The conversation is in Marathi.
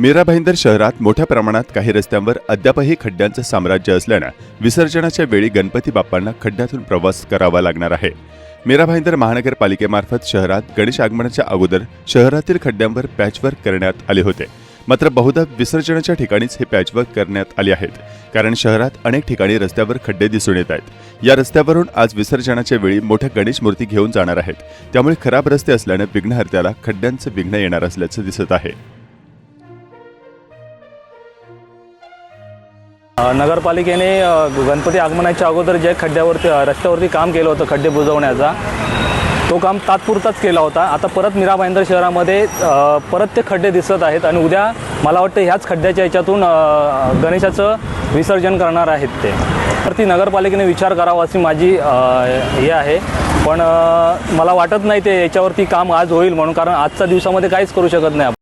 मीरा भाईंदर शहरात मोठ्या प्रमाणात काही रस्त्यांवर अद्यापही खड्ड्यांचं साम्राज्य असल्यानं विसर्जनाच्या वेळी गणपती बाप्पांना खड्ड्यातून प्रवास करावा लागणार आहे. मीरा भाईंदर महानगरपालिकेमार्फत शहरात गणेश आगमनाच्या अगोदर शहरातील खड्ड्यांवर पॅचवर्क करण्यात आले होते. मात्र बहुधा विसर्जनाच्या ठिकाणीच हे पॅचवर्क करण्यात आले आहेत. कारण शहरात अनेक ठिकाणी रस्त्यावर खड्डे दिसून येत आहेत. या रस्त्यावरून आज विसर्जनाच्या वेळी मोठ्या गणेश मूर्ती घेऊन जाणार आहेत. त्यामुळे खराब रस्ते असल्यानं विघ्नहर्त्याला खड्ड्यांचं विघ्न येणार असल्याचं दिसत आहे. नगरपालिकेने गणपती आगमनाच्या अगोदर जे खड्ड्यावरती रस्त्यावरती काम केलं होतं खड्डे बुजवण्याचा तो काम तात्पुरताच केला होता. आता परत मीरा भाईंदर शहरामध्ये परत ते खड्डे दिसत आहेत आणि उद्या मला वाटतं ह्याच खड्ड्याच्या याच्यातून गणेशाचं विसर्जन करणार आहेत ते. तर ती नगरपालिकेने विचार करावा अशी माझी हे आहे. पण मला वाटत नाही ते याच्यावरती काम आज होईल म्हणून कारण आजच्या दिवसामध्ये काहीच करू शकत नाही आपण.